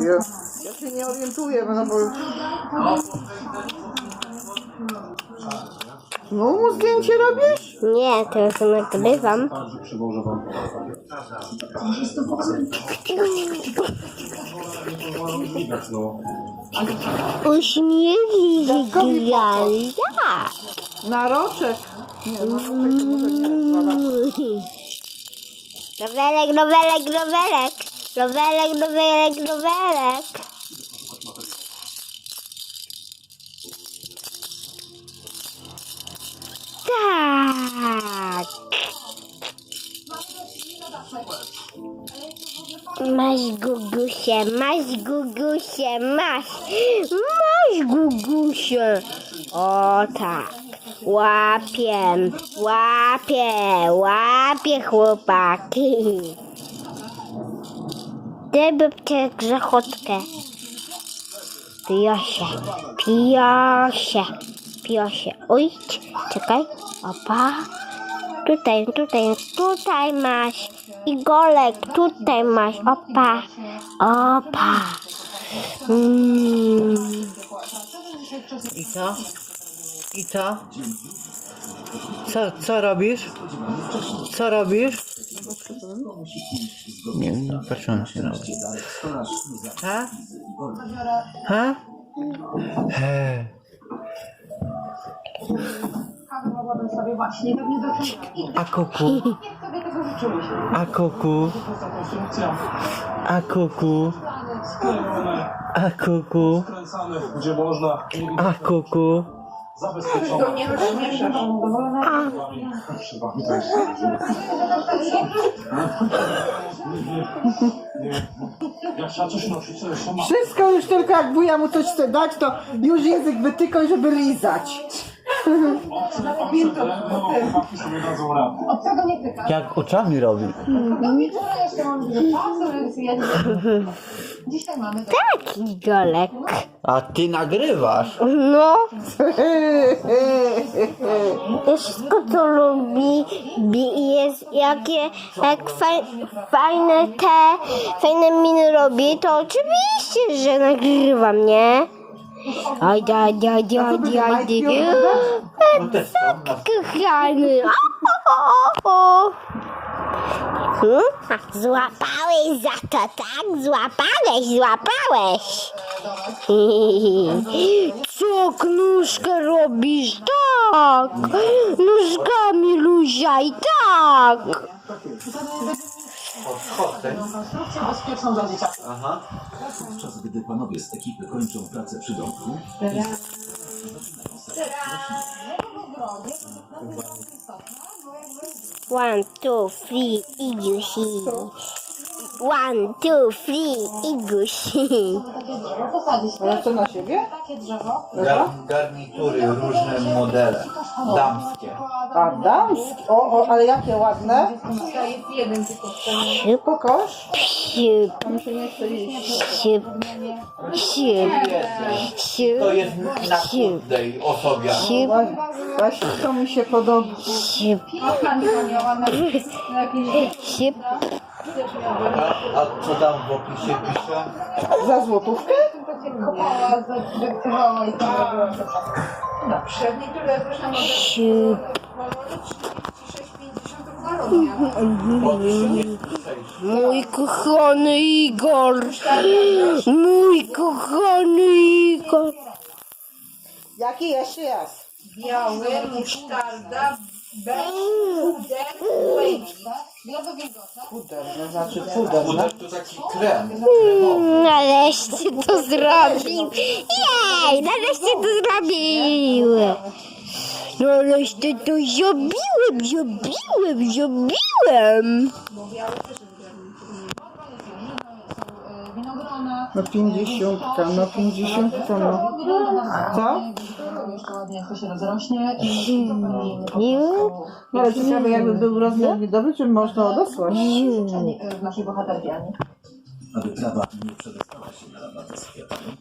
Ja, ja się nie orientuję, no bo... No mu zdjęcie robisz? Nie, teraz nagrywam. Uśmiechnij się, Gala. Naroczek. Nie, no, naroczek to może nie. Dobra. Rowerek, rowerek, rowerek. Rowerek, rowerek, rowerek. Tak. Masz gugusie, masz gugusie, masz. Masz gugusie. O tak. Łapię, łapię, łapię chłopaki. Gdyby cię grzechotkę. Piosie, piosie, piosie. Oj, czekaj. Opa. Tutaj, tutaj, tutaj masz. Igolek, tutaj masz. Opa, opa. Mm. I co? I co? Co, co robisz? Co robisz? Nie, nie patrzyłem się na was. Ha? Ha? He. mogłabym sobie właśnie pewnie dotrzeć A kuku? A kuku? A kuku? A kuku? Gdzie można A kuku? Zabezpieczone. Nie. Jak trzeba coś nosić, to jeszcze ma. Wszystko już tylko jak wuja mu coś chce dać, to już język wytykał, żeby lizać. Chłopaki sobie dadzą radę. Od tego nie. Jak oczami robi. No wieczora jeszcze mam dużo czasu, więc ja Dzisiaj mamy do... Tak, Igolek. A ty nagrywasz. No. To wszystko co lubi bi- jest jakie jak faj, fajne te fajne miny robi, to oczywiście, że nagrywam, nie? Aj, daj, daj, daj, daj, daj, kochany. O, o, o. Złapałeś za to, tak? Złapałeś, złapałeś. Co, nóżkę robisz? Tak. Nóżkami luziaj, tak. dla dzieciaków. Podczas gdy panowie z ekipy kończą pracę przy domku, One, two, three, Igusi. One, two, three, posadzić. Ale co na siebie? Takie drzewo. Gar- garnitury, różne modele, damskie. A damski. O, o, ale jakie ładne. To jest jeden tylko z Pokaż. Iść. siup, siup, siup, To jest na każdej osobie. siup, Właśnie to mi się podoba. jakieś siup. A, co tam w opisie pisze? Za złotówkę? takie Mój kochany Igor. Mój kochany Igor. Jaki jeszcze jest? Biały, musztarda, bez, puder, wilgotna. Puder, no znaczy puder, no. Puder to taki krem. Mm, Nareszcie to zrobił. Jej, nareszcie to zrobił. Nareszcie to zrobiłem, zrobiłem, zrobiłem. Winogrona. No pięćdziesiątka, no pięćdziesiątka, no. Co? Jeszcze ładnie jak to się rozrośnie i No ale ciekawe jakby był rozmiar widowy, czy można odesłać. w naszej bohaterki Ani. Aby trawa nie przedostała się na rabatę z kwiatami,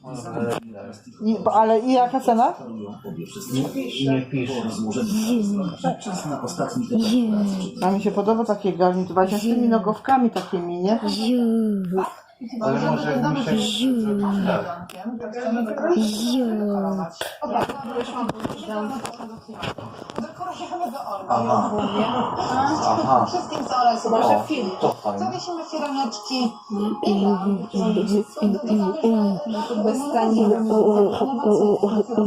I, ale i jaka cena? parują obie wszystkie Nie pisze. Czas na ostatni etap pracy. A mi się podoba takie garnitury, właśnie z tymi nogowkami takimi, nie? Ale może mi się Aha. Aha. Wszystkim co one są, może O, film. to fajnie. Zawiesimy firaneczki. Bez staniny.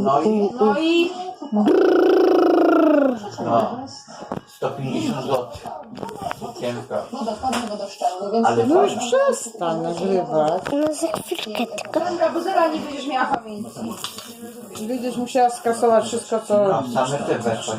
No i No i no, 150 zł. Sukienka. wodopadnie wodoszczelny, więc Ale No już fajna. przestań nagrywać. No za chwilkę tylko. Sandra, bo zaraz nie będziesz miała pamięci. Będziesz musiała skasować wszystko, co A same te weszły.